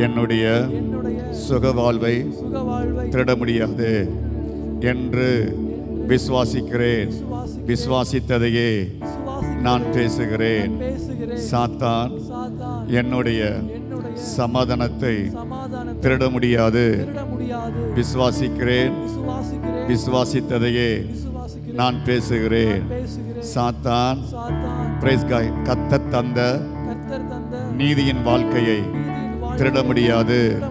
என்னுடைய சுக வாழ்வை திருட முடியாது என்று விசுவாசிக்கிறேன். விசுவாசித்ததையே நான் பேசுகிறேன். சாத்தான் என்னுடைய சமாதானத்தை திருட முடியாது விசுவாசிக்கிறேன். விசுவாசித்ததையே நான் பேசுகிறேன். சாத்தான் சாத்தான் கத்த தந்த நீதியின் வாழ்க்கையை திருட முடியாது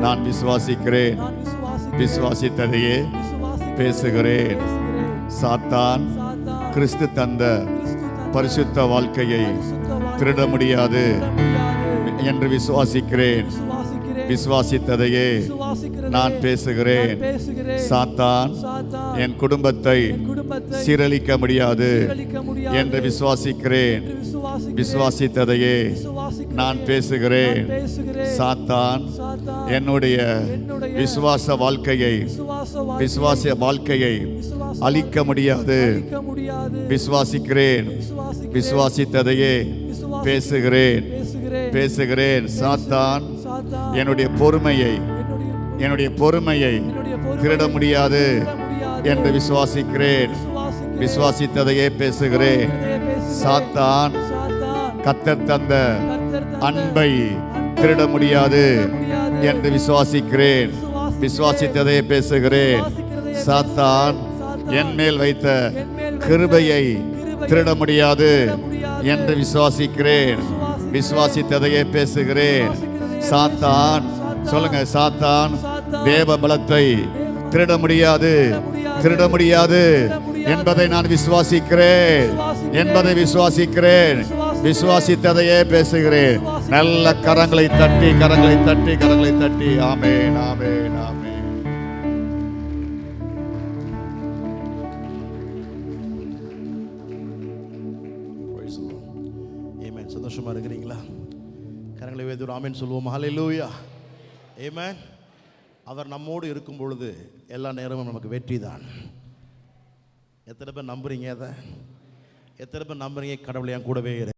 நான் விசுவாசிக்கிறேன். விசுவாசித்ததையே பேசுகிறேன். சாத்தான் கிறிஸ்து தந்த பரிசுத்த வாழ்க்கையை திருட முடியாது என்று விசுவாசிக்கிறேன். விசுவாசித்ததையே நான் பேசுகிறேன். சாத்தான் என் குடும்பத்தை சீரழிக்க முடியாது என்று விசுவாசிக்கிறேன். விசுவாசித்ததையே நான் பேசுகிறேன். சாத்தான் என்னுடைய விசுவாச வாழ்க்கையை விசுவாச வாழ்க்கையை அழிக்க முடியாது. விசுவாசிக்கிறேன். விசுவாசித்ததையே விசுவாசி பேசுகிறேன். பேசுகிறேன். சாத்தான் என்னுடைய பொறுமையை என்னுடைய பொறுமையை திருட முடியாது என்று விசுவாசிக்கிறேன். விசுவாசித்ததையே பேசுகிறேன். சாத்தான் கத்தர் தந்த அன்பை திருட முடியாது முடியாது என்று விசுவாசிக்கிறேன். விசுவாசித்ததையே பேசுகிறேன். சாத்தான் என் மேல் வைத்த கிருபையை திருட முடியாது என்று விசுவாசிக்கிறேன். விசுவாசித்ததையே பேசுகிறேன். சாத்தான் சொல்லுங்க சாத்தான். தேவ பலத்தை திருட முடியாது திருட முடியாது என்பதை நான் விசுவாசிக்கிறேன் என்பதை விசுவாசிக்கிறேன். விசுவாசித்ததையே பேசுகிறேன். நல்ல கரங்களை தட்டி கரங்களை தட்டி கரங்களை தட்டி. ஆமேன் ஆமென் ஆமென். சந்தோஷமாக இருக்கிறீங்களா? கரங்களை வேதூர் ஒரு சொல்லுவோம். Hallelujah Amen. அவர் நம்மோடு இருக்கும் பொழுது எல்லா நேரமும் நமக்கு வெற்றி தான் எத்தனை பேர் நம்புறீங்க அதை? எத்தனை பேர் நம்புறீங்க? கடவுள் என் கூடவே இரு.